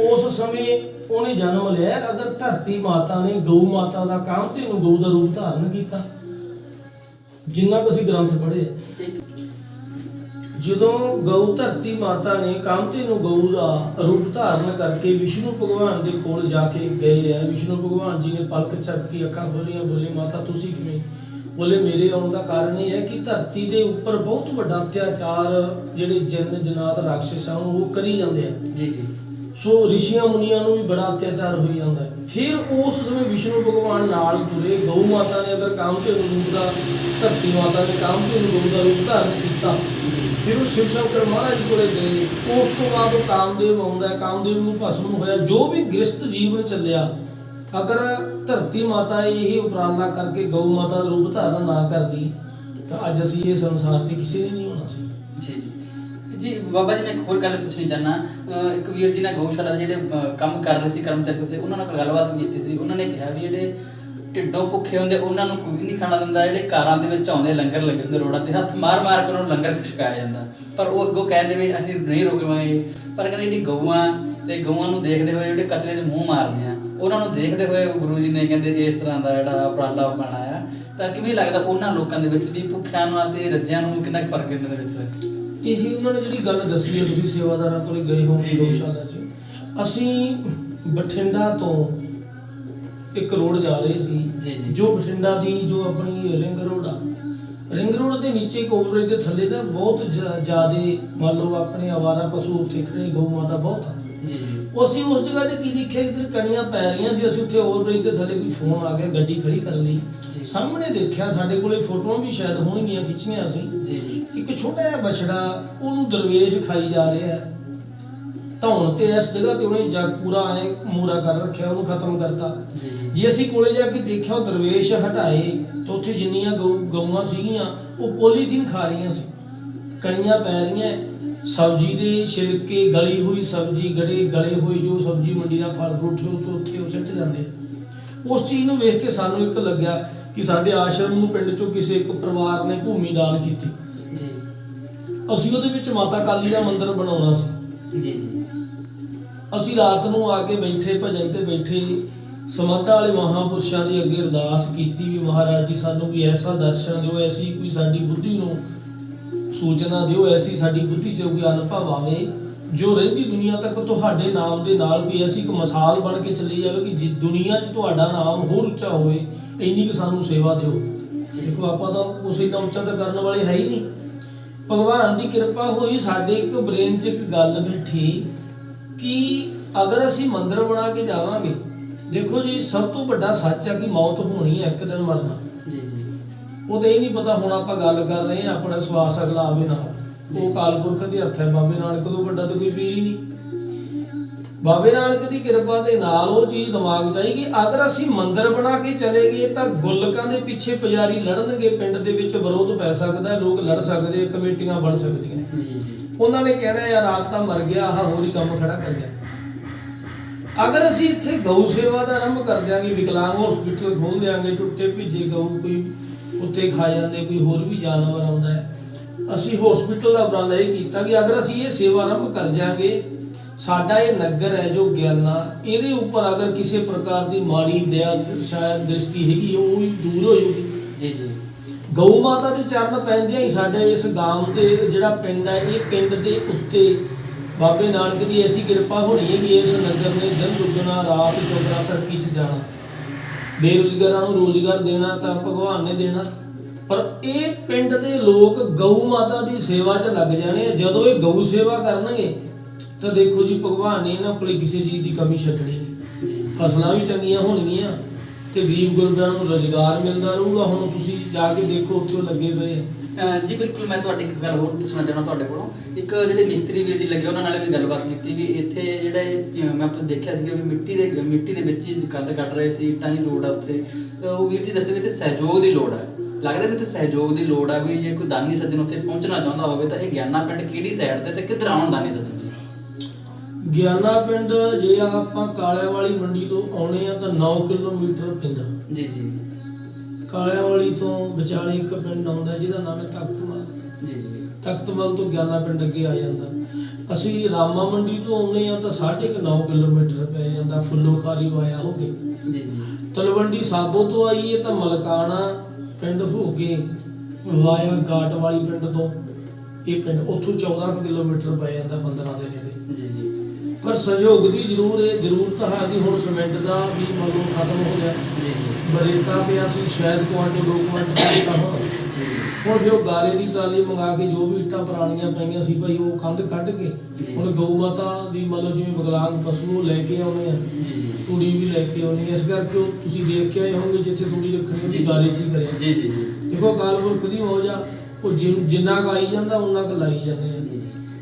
[SPEAKER 5] ਉਸ ਸਮੇਂ ਉਹਨੇ ਜਨਮ ਲਿਆ। ਅਗਰ ਧਰਤੀ ਮਾਤਾ ਨੇ ਗਊ ਮਾਤਾ ਦਾ ਕਾਮਤੇ ਨੂੰ ਗਊ ਦਾ ਰੂਪ ਧਾਰਨ ਕੀਤਾ। ਜਿੰਨਾ ਕੁ ਅਸੀਂ ਗ੍ਰੰਥ ਪੜ੍ਹੇ। ਜਦੋਂ ਗਊ ਧਰਤੀ ਮਾਤਾ ਨੇ ਕਾਮਤੇ ਨੂੰ ਗਊ ਦਾ ਰੂਪ ਧਾਰਨ ਕਰਕੇ ਵਿਸ਼ਨੂੰ ਭਗਵਾਨ ਦੇ ਕੋਲ ਜਾ ਕੇ ਗਏ ਆ। ਵਿਸ਼ਨੂੰ ਭਗਵਾਨ ਜੀ ਨੇ ਪਲਕ ਝਪਕੀ ਅੱਖਾਂ ਖੋਲੀਆਂ ਬੋਲੇ ਮਾਤਾ ਤੁਸੀਂ ਕਿਵੇਂ? ਬੋਲੇ ਮੇਰੇ ਆਉਣ ਦਾ ਕਾਰਨ ਇਹ ਹੈ ਕਿ ਧਰਤੀ ਦੇ ਉੱਪਰ ਬਹੁਤ ਵੱਡਾ ਅਤਿਆਚਾਰ ਜਿਹੜੇ ਜਿੰਨ ਜਨਾਤ ਰਾਖਸ਼ ਆ ਉਹ ਕਰੀ ਜਾਂਦੇ ਆ।
[SPEAKER 1] ਜੀ ਜੀ।
[SPEAKER 5] ਸੋ ਰਿਸ਼ੀਆਂ ਮੁਨੀਆਂ ਨੂੰ ਵੀ ਬੜਾ ਅਤਿਆਚਾਰ ਹੋਈ ਜਾਂਦਾ ਹੈ। ਫਿਰ ਉਸ ਸਮੇਂ ਵਿਸ਼ਨੂੰ ਭਗਵਾਨ ਨਾਲ ਤੁਰੇ ਗਊ ਮਾਤਾ ਨੇ ਅਗਰ ਕਾਮਤੇ ਨੂੰ ਰੂਪ ਦਾ ਧਰਤੀ ਮਾਤਾ ਨੇ ਕਾਮਤੇ ਨੂੰ ਗਊ ਦਾ ਰੂਪ ਧਾਰਨ ਕੀਤਾ ਫਿਰ ਉਹ ਸ਼ਿਵ ਸ਼ੰਕਰ ਮਹਾਰਾਜ ਕੋਲੇ ਗਏ। ਉਸ ਤੋਂ ਬਾਅਦ ਉਹ ਕਾਮਦੇਵ ਆਉਂਦਾ ਕਾਮਦੇਵ ਨੂੰ ਭਸਮ ਹੋਇਆ। ਜੋ ਵੀ ਗ੍ਰਸਤ ਜੀਵਨ ਚੱਲਿਆ ਅਗਰ ਧਰਤੀ ਮਾਤਾ ਇਹ ਉਪਰਾਲਾ ਕਰਕੇ ਗਊ ਮਾਤਾ ਦਾ ਰੂਪ ਧਾਰਨ ਨਾ ਕਰਦੀ, ਤਾਂ ਅੱਜ ਅਸੀਂ ਇਹ ਸੰਸਾਰ ਤੇ ਕਿਸੇ ਨੇ ਨਹੀਂ ਹੋਣਾ ਸੀ।
[SPEAKER 1] ਜੀ ਜੀ। ਬਾਬਾ ਜੀ, ਮੈਂ ਇੱਕ ਹੋਰ ਗੱਲ ਪੁੱਛਣੀ ਚਾਹਨਾ ਇੱਕ ਵੀਰ ਜੀ ਨਾਲ ਗਊਸ਼ਾਲਾ ਦੇ ਜਿਹੜੇ ਕੰਮ ਕਰ ਰਹੇ ਸੀ, ਕਰਮਚਾਰੀ ਸੀ, ਉਹਨਾਂ ਨਾਲ ਗੱਲਬਾਤ ਕੀਤੀ ਸੀ। ਉਹਨਾਂ ਨੇ ਕਿਹਾ ਵੀ ਜਿਹੜੇ ਢਿੱਡੋਂ ਭੁੱਖੇ ਹੁੰਦੇ, ਉਹਨਾਂ ਨੂੰ ਕੋਈ ਨਹੀਂ ਖਾਣਾ ਦਿੰਦਾ। ਜਿਹੜੇ ਕਾਰਾਂ ਦੇ ਵਿੱਚ ਆਉਂਦੇ, ਲੰਗਰ ਲੱਗੇ ਹੁੰਦੇ ਰੋਡਾਂ ਤੇ, ਹੱਥ ਮਾਰ ਮਾਰ ਕੇ ਉਹਨਾਂ ਨੂੰ ਲੰਗਰ ਛਕਾਇਆ ਜਾਂਦਾ। ਪਰ ਉਹ ਅੱਗੋਂ ਕਹਿੰਦੇ ਵੀ ਅਸੀਂ ਨਹੀਂ ਰੋਕਵਾਂਗੇ। ਪਰ ਕਹਿੰਦੇ ਜਿਹੜੀ ਗਊਆਂ, ਤੇ ਗਊਆਂ ਨੂੰ ਦੇਖਦੇ ਹੋਏ ਜਿਹੜੇ ਕਚਰੇ 'ਚ ਮੂੰਹ ਮਾਰਦੇ ਆ ਉਹਨਾਂ ਨੂੰ ਦੇਖਦੇ ਹੋਏ ਗੁਰੂ ਜੀ ਨੇ ਕਹਿੰਦੇ ਇਸ ਤਰ੍ਹਾਂ ਦਾ ਜਿਹੜਾ ਉਪਰਾਲਾ ਬਣਾਇਆ। ਤਾਂ ਕਿਵੇਂ ਲੱਗਦਾ ਉਹਨਾਂ ਲੋਕਾਂ ਦੇ ਵਿੱਚ ਵੀ ਭੁੱਖਿਆਂ ਨੂੰ ਤੇ ਰੱਜਿਆਂ ਨੂੰ ਕਿੰਨਾ ਫ਼ਰਕ ਇਹਨਾਂ ਦੇ ਵਿੱਚ?
[SPEAKER 5] ਇਹ ਉਹਨਾਂ ਨੇ ਜਿਹੜੀ ਗੱਲ ਦੱਸੀ ਹੈ ਤੁਸੀਂ ਸੇਵਾਦਾਰਾਂ ਕੋਲੇ ਗਏ ਹੋ। ਗਊਸ਼ਾਲਾ 'ਚ। ਅਸੀਂ ਬਠਿੰਡਾ ਤੋਂ ਇੱਕ ਰੋਡ ਜਾ ਰਹੇ ਸੀ।
[SPEAKER 1] ਜੀ।
[SPEAKER 5] ਜੋ। ਬਠਿੰਡਾ ਦੀ ਜੋ ਆਪਣੀ ਰਿੰਗ ਰੋਡ ਆ ਰਿੰਗ ਰੋਡ ਦੇ ਨੀਚੇ ਕੋਬਰੇ ਦੇ ਥੱਲੇ ਨਾ ਬਹੁਤ ਜਿਆਦੇ ਮੰਨ ਲਓ ਆਪਣੇ ਆਵਾਰਾ ਪਸ਼ੂ ਉੱਥੇ ਖੜੇ ਗਊ ਮਾਤਾ ਬਹੁਤ ਆ।
[SPEAKER 1] ਜੀ ਜੀ।
[SPEAKER 5] ਉਹ ਅਸੀਂ ਉਸ ਜਗ੍ਹਾ ਤੇ ਕੀ ਦੇਖਿਆ ਕਿ ਕਣੀਆਂ ਪੈ ਰਹੀਆਂ ਸੀ ਅਸੀਂ ਉੱਥੇ ਓਵਰਬ੍ਰਿਜ ਤੇ ਥੱਲੇ ਕੋਈ ਫੋਨ ਆ ਗਿਆ ਗੱਡੀ ਖੜੀ ਕਰਨ ਲਈ। ਸਾਹਮਣੇ ਦੇਖਿਆ ਸਾਡੇ ਕੋਲੇ ਫੋਟੋਆਂ ਵੀ ਸ਼ਾਇਦ ਹੋਣਗੀਆਂ ਖਿੱਚੀਆਂ ਸੀ
[SPEAKER 1] ਜੀ ਜੀ।
[SPEAKER 5] ਇੱਕ ਛੋਟਾ ਜਿਹਾ ਬਛੜਾ ਉਹਨੂੰ ਦਰਵੇਸ਼ ਖਾਈ ਜਾ ਰਿਹਾ ਹੈ। ਧੌਣ ਤੇ ਇਸ ਜਗ੍ਹਾ ਤੇ ਉਹਨੇ ਜਗ ਪੂਰਾ ਐ ਮੂਰਾ ਕਰ ਰੱਖਿਆ ਉਹਨੂੰ ਖਤਮ ਕਰਤਾ।
[SPEAKER 1] ਜੀ
[SPEAKER 5] ਅਸੀਂ ਕੋਲੇ ਜਾ ਕੇ ਦੇਖਿਆ ਉਹ ਦਰਵੇਸ਼ ਹਟਾਏ ਤਾਂ ਉੱਥੇ ਜਿੰਨੀਆਂ ਗਊ ਗਊਆਂ ਸੀਗੀਆਂ ਉਹ ਪੋਲੀਥੀਨ ਖਾ ਰਹੀਆਂ ਸੀ। ਕਣੀਆਂ ਪੈ ਰਹੀਆਂ ਸਬਜ਼ੀ ਦੇ ਛਿਲਕੇ ਗਲੀ ਹੋਈ ਸਬਜ਼ੀ ਗੜੇ ਗਲੇ ਹੋਏ ਜੋ ਸਬਜ਼ੀ ਮੰਡੀ ਦਾ ਫਲ ਫਰੂਟ ਉਹ ਤੋਂ ਉੱਥੇ ਉਹ ਸਿੱਟ ਜਾਂਦੇ। ਉਸ ਚੀਜ਼ ਨੂੰ ਵੇਖ ਕੇ ਸਾਨੂੰ ਇੱਕ ਲੱਗਿਆ ਕਿ ਸਾਡੇ ਆਸ਼ਰਮ ਨੂੰ ਪਿੰਡ ਚੋਂ ਕਿਸੇ ਇੱਕ ਪਰਿਵਾਰ ਨੇ ਭੂਮੀ ਦਾਨ ਕੀਤੀ।
[SPEAKER 1] ਜੀ।
[SPEAKER 5] ਅਸੀਂ ਉਹਦੇ ਵਿੱਚ ਮਾਤਾ ਕਾਲੀ ਦਾ ਮੰਦਿਰ ਬਣਾਉਣਾ ਸੀ।
[SPEAKER 1] ਜੀ ਜੀ।
[SPEAKER 5] ਅਸੀਂ ਰਾਤ ਨੂੰ ਆ ਕੇ ਬੈਠੇ ਭਜਨ ਤੇ ਬੈਠੇ ਸਮਾਧਾਂ ਵਾਲੇ ਮਹਾਪੁਰਸ਼ਾਂ ਦੇ ਅੱਗੇ ਅਰਦਾਸ ਕੀਤੀ ਵੀ ਮਹਾਰਾਜ ਜੀ ਸਾਨੂੰ ਵੀ ਐਸਾ ਦਰਸ਼ਨ ਦਿਓ ਐਸੀ ਕੋਈ ਸਾਡੀ ਬੁੱਧੀ ਨੂੰ ਸੂਚਨਾ ਦਿਓ, ਐਸੀ ਸਾਡੀ ਬੁੱਧੀ 'ਚ ਕੋਈ ਅਨੁਭਵ ਆਵੇ, ਜੋ ਰਹਿੰਦੀ ਦੁਨੀਆ ਤੱਕ ਤੁਹਾਡੇ ਨਾਮ ਦੇ ਨਾਲ ਕੋਈ ਐਸੀ ਇੱਕ ਮਿਸਾਲ ਬਣ ਕੇ ਚੱਲੀ ਜਾਵੇ ਕਿ ਜਿ ਦੁਨੀਆ 'ਚ ਤੁਹਾਡਾ ਨਾਮ ਹੋਰ ਉੱਚਾ ਹੋਵੇ, ਇੰਨੀ ਕੁ ਸਾਨੂੰ ਸੇਵਾ ਦਿਓ। ਦੇਖੋ, ਆਪਾਂ ਤਾਂ ਉਸ ਇੰਨਾ ਉੱਚਾ ਤਾਂ ਕਰਨ ਵਾਲੇ ਹੈ ਹੀ ਨਹੀਂ। ਭਗਵਾਨ ਦੀ ਕਿਰਪਾ ਹੋਈ ਸਾਡੇ ਇੱਕ ਬ੍ਰੇਨ 'ਚ ਇੱਕ ਗੱਲ ਬੈਠੀ ਕਿ ਅਗਰ ਅਸੀਂ ਮੰਦਰ ਬਣਾ ਕੇ ਜਾਵਾਂਗੇ, ਦੇਖੋ ਜੀ, ਸਭ ਤੋਂ ਵੱਡਾ ਸੱਚ ਹੈ ਕਿ ਮੌਤ ਹੋਣੀ ਹੈ ਇੱਕ ਦਿਨ ਮਰਨਾ। ਉਹ ਤੇ ਇਹ ਨਹੀਂ ਪਤਾ ਹੁਣ ਆਪਾਂ ਗੱਲ ਕਰ ਰਹੇ ਹਾਂ ਆਪਣਾ ਸਵਾਸ ਅਗਲਾ ਆਵੇ ਨਾ ਉਹ ਕਾਲਪੁਰਖ ਦੇ ਹੱਥ ਹੈ ਬਾਬੇ ਨਾਨਕ ਤੋਂ ਵੱਡਾ ਤਾਂ ਕੋਈ ਪੀਰ ਹੀ ਨਹੀਂ। ਬਾਬੇ ਨਾਨਕ ਦੀ ਕਿਰਪਾ ਦੇ ਨਾਲ ਉਹ ਚੀਜ਼ ਦਿਮਾਗ 'ਚ ਆਈ ਕਿ ਅਗਰ ਅਸੀਂ ਮੰਦਿਰ ਬਣਾ ਕੇ ਚਲੇ ਗਏ ਤਾਂ ਗੁੱਲਕਾਂ ਦੇ ਪਿੱਛੇ ਪੁਜਾਰੀ ਲੜਨਗੇ ਪਿੰਡ ਦੇ ਵਿੱਚ ਵਿਰੋਧ ਪੈ ਸਕਦਾ ਲੋਕ ਲੜ ਸਕਦੇ ਕਮੇਟੀਆਂ ਬਣ ਸਕਦੀਆਂ। ਨੇ
[SPEAKER 1] ਜੀ ਜੀ।
[SPEAKER 5] ਉਹਨਾਂ ਨੇ ਕਹਿਣਾ ਯਾਰ ਆਪ ਤਾਂ ਮਰ ਗਿਆ ਆਹ ਹੋਰ ਹੀ ਕੰਮ ਖੜਾ ਕਰ ਲਿਆ। ਅਗਰ ਅਸੀਂ ਇੱਥੇ ਗਊ ਸੇਵਾ ਦਾ ਆਰੰਭ ਕਰ ਦਿਆਂਗੇ ਵਿਕਲਾਂਗ ਹਸਪੀਟਲ ਖੋਲ ਦਿਆਂਗੇ ਟੁੱਟੇ ਭਿੱਜੇ ਗਊ ਕੋਈ ਉੱਤੇ ਖਾ ਜਾਂਦੇ ਕੋਈ ਹੋਰ ਵੀ ਜਾਨਵਰ ਆਉਂਦਾ ਹੈ। ਅਸੀਂ ਹਸਪੀਟਲ ਦਾ ਉਪਰਾਲਾ ਇਹ ਕੀਤਾ ਕਿ ਅਗਰ ਅਸੀਂ ਇਹ ਸੇਵਾ ਆਰੰਭ ਕਰ ਜਾਾਂਗੇ ਸਾਡਾ ਇਹ ਨਗਰ ਹੈ ਜੋ ਗਿਆਨਾ ਇਹਦੇ ਉੱਪਰ ਅਗਰ ਕਿਸੇ ਪ੍ਰਕਾਰ ਦੀ ਮਾੜੀ ਦਇਆ ਸ਼ਾਇਦ ਦ੍ਰਿਸ਼ਟੀ ਹੈਗੀ ਉਹ ਵੀ ਦੂਰ ਹੋ ਜਾਊਗੀ।
[SPEAKER 1] ਜੀ ਜੀ।
[SPEAKER 5] ਗਊ ਮਾਤਾ ਦੇ ਚਰਨ ਪੈਂਦਿਆਂ ਹੀ ਸਾਡੇ ਇਸ ਗਾਂਵ ਤੇ ਜਿਹੜਾ ਪਿੰਡ ਹੈ ਇਹ ਪਿੰਡ ਦੇ ਉੱਤੇ ਬਾਬੇ ਨਾਨਕ ਦੀ ਐਸੀ ਕਿਰਪਾ ਹੋਣੀ ਹੈ ਕਿ ਇਸ ਨਗਰ ਨੇ ਦਿਨ ਦੁੱਗਣਾ ਰਾਤ ਚੌਗਣਾ ਤਰੱਕੀ 'ਚ ਜਾਣਾ। ਬੇਰੁਜ਼ਗਾਰਾਂ ਨੂੰ ਰੋਜ਼ਗਾਰ ਦੇਣਾ ਤਾਂ ਭਗਵਾਨ ਨੇ ਦੇਣਾ। ਪਰ ਇਹ ਪਿੰਡ ਦੇ ਲੋਕ ਗਊ ਮਾਤਾ ਦੀ ਸੇਵਾ 'ਚ ਲੱਗ ਜਾਣੇ ਆ। ਜਦੋਂ ਇਹ ਗਊ ਸੇਵਾ ਕਰਨਗੇ ਤਾਂ ਦੇਖੋ ਜੀ ਭਗਵਾਨ ਨੇ ਇਹਨਾਂ ਕੋਲੇ ਕਿਸੇ ਚੀਜ਼ ਦੀ ਕਮੀ ਛੱਡਣੀ ਨਹੀਂ। ਫਸਲਾਂ ਵੀ ਚੰਗੀਆਂ ਹੋਣਗੀਆਂ ਤੇ ਗਰੀਬ ਗੁਰਬਾਂ ਨੂੰ ਰੋਜ਼ਗਾਰ ਮਿਲਦਾ ਰਹੂਗਾ। ਹੁਣ ਤੁਸੀਂ ਜਾ ਕੇ ਦੇਖੋ ਉੱਥੇ ਲੱਗੇ ਪਏ
[SPEAKER 1] ਜੀ ਬਿਲਕੁਲ ਮੈਂ ਤੁਹਾਡੀ ਇੱਕ ਗੱਲ ਹੋਰ ਪੁੱਛਣਾ ਚਾਹਣਾ ਤੁਹਾਡੇ ਕੋਲੋਂ। ਇੱਕ ਜਿਹੜੇ ਮਿਸਤਰੀ ਵੀਰ ਜੀ ਲੱਗੇ ਉਹਨਾਂ ਨਾਲ ਵੀ ਗੱਲਬਾਤ ਕੀਤੀ ਵੀ ਇੱਥੇ ਜਿਹੜਾ ਇਹ ਮੈਂ ਆਪਾਂ ਦੇਖਿਆ ਸੀਗਾ ਵੀ ਮਿੱਟੀ ਦੇ ਮਿੱਟੀ ਦੇ ਵਿੱਚ ਹੀ ਕੰਧ ਕੱਟ ਰਹੇ ਸੀ ਇੱਟਾਂ ਦੀ ਲੋੜ ਆ ਉੱਥੇ। ਤਾਂ ਉਹ ਵੀਰ ਜੀ ਦੱਸੇ ਵੀ ਇੱਥੇ ਸਹਿਯੋਗ ਦੀ ਲੋੜ ਹੈ ਲੱਗਦਾ ਵੀ ਇੱਥੇ ਸਹਿਯੋਗ ਦੀ ਲੋੜ ਆ ਵੀ ਜੇ ਕੋਈ ਦਾਨੀ ਸੱਜਣ ਉੱਥੇ ਪਹੁੰਚਣਾ ਚਾਹੁੰਦਾ ਹੋਵੇ ਤਾਂ ਇਹ ਗਿਆਨਾ ਪਿੰਡ ਕਿਹੜੀ ਸਾਈਡ ਤੇ ਤੇ ਕਿੱਧਰ ਆਉਣ ਦਾਨੀ ਸੱਜਣ ਜੀ?
[SPEAKER 5] ਗਿਆਨਾ ਪਿੰਡ ਜੇ ਆਪਾਂ ਕਾਲੇ ਵਾਲੀ ਮੰਡੀ ਤੋਂ ਆਉਣੇ ਆ ਤਾਂ 9 ਕਿਲੋਮੀਟਰ ਪੈਂਦਾ
[SPEAKER 1] ਜੀ ਜੀ।
[SPEAKER 5] ਕਾਲਿਆਂ ਵਾਲੀ ਤੋਂ ਵਿਚਾਲੇ ਇੱਕ ਪਿੰਡ ਆਉਂਦਾ ਜਿਹਦਾ ਨਾਮ ਹੈ ਤਖਤਮਲ।
[SPEAKER 1] ਜੀ ਜੀ।
[SPEAKER 5] ਤਖਤਮਲ ਤੋਂ ਗਿਆਨਾ ਪਿੰਡ ਅੱਗੇ ਆ ਜਾਂਦਾ। ਅਸੀਂ ਰਾਮਾ ਮੰਡੀ ਤੋਂ ਆਉਂਦੇ ਆ ਤਾਂ 9.5 ਕਿਲੋਮੀਟਰ ਪੈ ਜਾਂਦਾ ਫੁੱਲੋ ਖਾਰੀ ਵਾਇਆ ਹੋ ਕੇ।
[SPEAKER 1] ਜੀ ਜੀ।
[SPEAKER 5] ਤਲਵੰਡੀ ਸਾਬੋ ਤੋਂ ਆਈਏ ਤਾਂ ਮਲਕਾਣਾ ਪਿੰਡ ਹੋ ਕੇ ਵਾਇਆ ਗਾਟ ਵਾਲੀ ਪਿੰਡ ਤੋਂ। ਇਹ ਪਿੰਡ ਉੱਥੋਂ 14 ਕੁ ਕਿਲੋਮੀਟਰ ਪੈ ਜਾਂਦਾ 15 ਦੇ ਨੇੜੇ।
[SPEAKER 1] ਜੀ ਜੀ।
[SPEAKER 5] ਪਰ ਸਹਿਯੋਗ ਦੀ ਜ਼ਰੂਰ ਇਹ ਜ਼ਰੂਰਤ ਹੈ ਕਿ ਹੁਣ ਸੀਮੈਂਟ ਦਾ ਵੀ ਮਤਲਬ ਖਤਮ ਹੋ ਗਿਆ।
[SPEAKER 1] ਜੀ ਜੀ।
[SPEAKER 5] ਬਰੇਤਾ ਪਿਆ ਸੀ ਸ਼ਾਇਦ ਕੁਆਂਟਲ ਦੋ ਕੁਆਂਟਲ ਦਾ
[SPEAKER 1] ਜੀ।
[SPEAKER 5] ਹੁਣ ਜੋ ਗਾਰੇ ਦੀ ਟਰਾਲੀ ਮੰਗਾ ਕੇ ਜੋ ਵੀ ਇੱਟਾਂ ਪੁਰਾਣੀਆਂ ਪਈਆਂ ਸੀ ਭਾਈ ਉਹ ਕੰਧ ਕੱਢ ਕੇ। ਹੁਣ ਗਊ ਮਾਤਾ ਦੀ ਮਤਲਬ ਜਿਵੇਂ ਬਗਲਾਂਗ ਪਸ਼ੂ ਲੈ ਕੇ ਆਉਣੇ ਆ
[SPEAKER 1] ਜੀ
[SPEAKER 5] ਤੂੜੀ ਵੀ ਲੈ ਕੇ ਆਉਣੀ। ਇਸ ਕਰਕੇ ਉਹ ਤੁਸੀਂ ਦੇਖ ਕੇ ਆਏ ਹੋਵੋਗੇ ਜਿੱਥੇ ਤੂੜੀ ਰੱਖਣੀ ਉਹਦੀ ਗਾਰੇ 'ਚ ਹੀ ਕਰਿਆ।
[SPEAKER 1] ਜੀ ਜੀ ਜੀ।
[SPEAKER 5] ਦੇਖੋ ਅਕਾਲ ਪੁਰਖ ਦੀ ਮੌਜ ਆ। ਉਹ ਜਿਨ- ਜਿੰਨਾ ਕੁ ਆਈ ਜਾਂਦਾ ਉਹਨਾਂ ਕੁ ਲਾਈ ਜਾਂਦੇ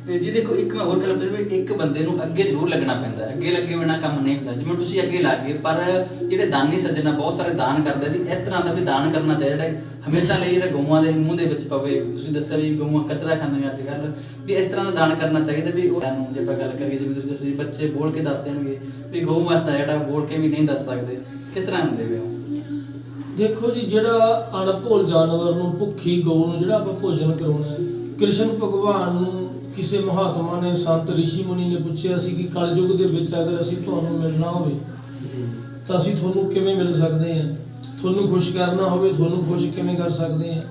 [SPEAKER 1] ਤੇ ਜੀ ਦੇਖੋ, ਇੱਕ ਮੈਂ ਹੋਰ ਗੱਲ ਪੁੱਛ ਵੀ ਇੱਕ ਬੰਦੇ ਨੂੰ ਅੱਗੇ ਜ਼ਰੂਰ ਲੱਗਣਾ ਪੈਂਦਾ ਹੈ। ਅੱਗੇ ਲੱਗੇ ਬਿਨਾ ਕੰਮ ਨਹੀਂ ਹੁੰਦਾ। ਜਿਵੇਂ ਤੁਸੀਂ ਅੱਗੇ ਲੱਗ ਗਏ, ਪਰ ਜਿਹੜੇ ਦਾਨੀ ਸੱਜਣਾ ਬਹੁਤ ਸਾਰੇ ਦਾਨ ਕਰਦੇ ਵੀ ਇਸ ਤਰ੍ਹਾਂ ਦਾ ਵੀ ਦਾਨ ਕਰਨਾ ਚਾਹੀਦਾ ਹਮੇਸ਼ਾ ਲਈ ਜਿਹੜਾ ਗਊਆਂ ਦੇ ਮੂੰਹ ਦੇ ਵਿੱਚ ਪਵੇ। ਤੁਸੀਂ ਦੱਸਿਆ ਵੀ ਗਊਆਂ ਕਚਰਾ ਖਾਂਦੀਆਂ ਅੱਜ ਕੱਲ ਵੀ ਇਸ ਤਰ੍ਹਾਂ ਦਾ ਦਾਨ ਕਰਨਾ ਚਾਹੀਦਾ ਵੀ ਉਹ ਨੂੰ ਜੇ ਆਪਾਂ ਗੱਲ ਕਰੀਏ, ਜਿਵੇਂ ਤੁਸੀਂ ਦੱਸਿਆ ਬੱਚੇ ਬੋਲ ਕੇ ਦੱਸ ਦੇਣਗੇ ਵੀ ਗਊ ਮਾਤਾ ਜਿਹੜਾ ਬੋਲ ਕੇ ਵੀ ਨਹੀਂ ਦੱਸ ਸਕਦੇ। ਕਿਸ ਤਰ੍ਹਾਂ ਹੁੰਦੇ ਵੀ ਉਹ?
[SPEAKER 5] ਦੇਖੋ ਜੀ, ਜਿਹੜਾ ਅਣਭੋਲ ਜਾਨਵਰ ਨੂੰ ਭੁੱਖੀ ਗਊ ਨੂੰ ਜਿਹੜਾ ਆਪਾਂ ਭੋਜਨ ਕਰਾਉਣਾ ਕ੍ਰਿਸ਼ਨ ਭਗਵਾਨ ਨੂੰ ਕਿਸੇ ਮਹਾਤਮਾ ਨੇ ਸੰਤ ઋષਿ ਮੁਨੀ ਨੇ ਪੁੱਛਿਆ ਸੀ ਕਿ ਕਲਯੁਗ ਦੇ ਵਿੱਚ ਅਗਰ ਅਸੀਂ ਤੁਹਾਨੂੰ ਮਿਲਣਾ ਹੋਵੇ
[SPEAKER 1] ਜੀ।
[SPEAKER 5] ਤਾਂ ਅਸੀਂ ਤੁਹਾਨੂੰ ਕਿਵੇਂ ਮਿਲ ਸਕਦੇ ਹਾਂ? ਤੁਹਾਨੂੰ ਖੁਸ਼ ਕਰਨਾ ਹੋਵੇ ਤੁਹਾਨੂੰ ਖੁਸ਼ ਕਿਵੇਂ ਕਰ ਸਕਦੇ ਹਾਂ?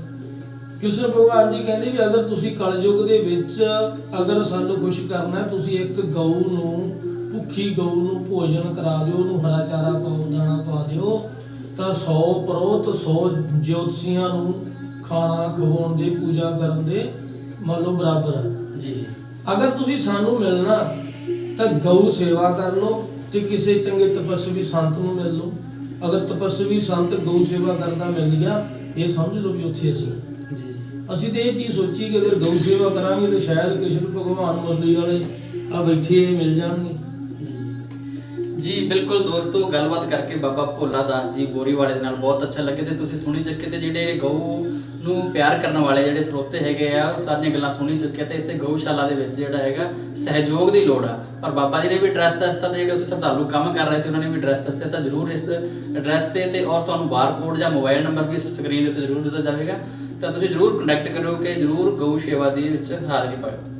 [SPEAKER 5] ਕ੍ਰਿਸ਼ਨ ਭਗਵਾਨ ਜੀ ਕਹਿੰਦੇ ਵੀ ਅਗਰ ਤੁਸੀਂ ਕਲਯੁਗ ਦੇ ਵਿੱਚ ਅਗਰ ਸਾਨੂੰ ਖੁਸ਼ ਕਰਨਾ ਹੈ ਤੁਸੀਂ ਇੱਕ ਗਊ ਨੂੰ ਭੁੱਖੀ ਗਊ ਨੂੰ ਭੋਜਨ ਕਰਾ ਦਿਓ ਉਹਨੂੰ ਹਰਾ ਚਾਰਾ ਪਾਓ ਦਾਣਾ ਪਾ ਦਿਓ ਤਾਂ 100 ਪ੍ਰੋਤ 100 ਜੋਤਸ਼ੀਆਂ ਨੂੰ ਖਾਣਾ ਖਵਾਉਣ ਦੇ ਪੂਜਾ ਕਰਨ ਦੇ ਮੰਨ ਲਓ ਬਰਾਬਰ ਹੈ।
[SPEAKER 1] ਜੀ
[SPEAKER 5] ਅਗਰ ਤੁਸੀਂ ਸਾਨੂੰ ਮਿਲਣਾ ਤਾਂ ਗਊ ਸੇਵਾ ਕਰ ਲਓ ਤੇ ਕਿਸੇ ਚੰਗੇ ਤਪਸਵੀ ਸੰਤ ਨੂੰ ਮਿਲ ਲਓ। ਅਗਰ ਤਪਸਵੀ ਸੰਤ ਗਊ ਸੇਵਾ ਕਰਦਾ ਮਿਲ ਗਿਆ ਇਹ ਸਮਝ ਲਓ ਵੀ ਉੱਥੇ ਅਸੀਂ।
[SPEAKER 1] ਜੀ
[SPEAKER 5] ਅਸੀਂ ਤੇ ਇਹ ਚੀਜ਼ ਸੋਚੀ ਕਿ ਅਗਰ ਗਊ ਸੇਵਾ ਕਰਾਂਗੇ ਤਾਂ ਸ਼ਾਇਦ ਕ੍ਰਿਸ਼ਨ ਭਗਵਾਨ ਮੁਰਲੀ ਵਾਲੇ ਆ ਬੈਠੇ ਮਿਲ ਜਾਣਗੇ।
[SPEAKER 1] ਜੀ। ਜੀ ਬਿਲਕੁਲ ਦੋਸਤੋ ਗੱਲਬਾਤ ਕਰਕੇ ਬਾਬਾ ਭੋਲਾ ਦਾਸ ਜੀ ਬੋਰੀ ਵਾਲੇ ਦੇ ਨਾਲ ਬਹੁਤ ਅੱਛਾ ਲੱਗੇ ਤੇ ਤੁਸੀਂ ਸੁਣੀ ਚੱਕੇ ਤੇ ਜਿਹੜੇ ਗਊ ਨੂੰ ਪਿਆਰ ਕਰਨ ਵਾਲੇ ਜਿਹੜੇ ਸਰੋਤੇ ਹੈਗੇ ਆ, ਉਹ ਸਾਰੀਆਂ ਗੱਲਾਂ ਸੁਣੀ ਚੁੱਕੇ ਤੇ ਇੱਥੇ ਗਊਸ਼ਾਲਾ ਦੇ ਵਿੱਚ ਜਿਹੜਾ ਹੈਗਾ, ਸਹਿਯੋਗ ਦੀ ਲੋੜ ਆ। ਪਰ ਬਾਬਾ ਜੀ ਨੇ ਵੀ ਐਡਰੈਸ ਦੱਸਤਾ ਤੇ ਜਿਹੜੇ ਉੱਥੇ ਸ਼ਰਧਾਲੂ ਕੰਮ ਕਰ ਰਹੇ ਸੀ, ਉਹਨਾਂ ਨੇ ਵੀ ਐਡਰੈਸ ਦੱਸਿਆ ਤਾਂ ਜਰੂਰ ਇਸ ਐਡਰੈਸ ਤੇ ਤੇ ਔਰ ਤੁਹਾਨੂੰ ਬਾਰਕੋਡ ਜਾਂ ਮੋਬਾਈਲ ਨੰਬਰ ਵੀ ਇਸ ਸਕਰੀਨ ਦੇ ਉੱਤੇ ਜਰੂਰ ਦਿੱਤਾ ਜਾਵੇਗਾ। ਤਾਂ ਤੁਸੀਂ ਜਰੂਰ ਕੰਟੈਕਟ ਕਰੋ ਕਿ ਜਰੂਰ ਗਊ ਸੇਵਾ ਦੀ ਵਿੱਚ ਹਾਜ਼ਰੀ ਪਾਓ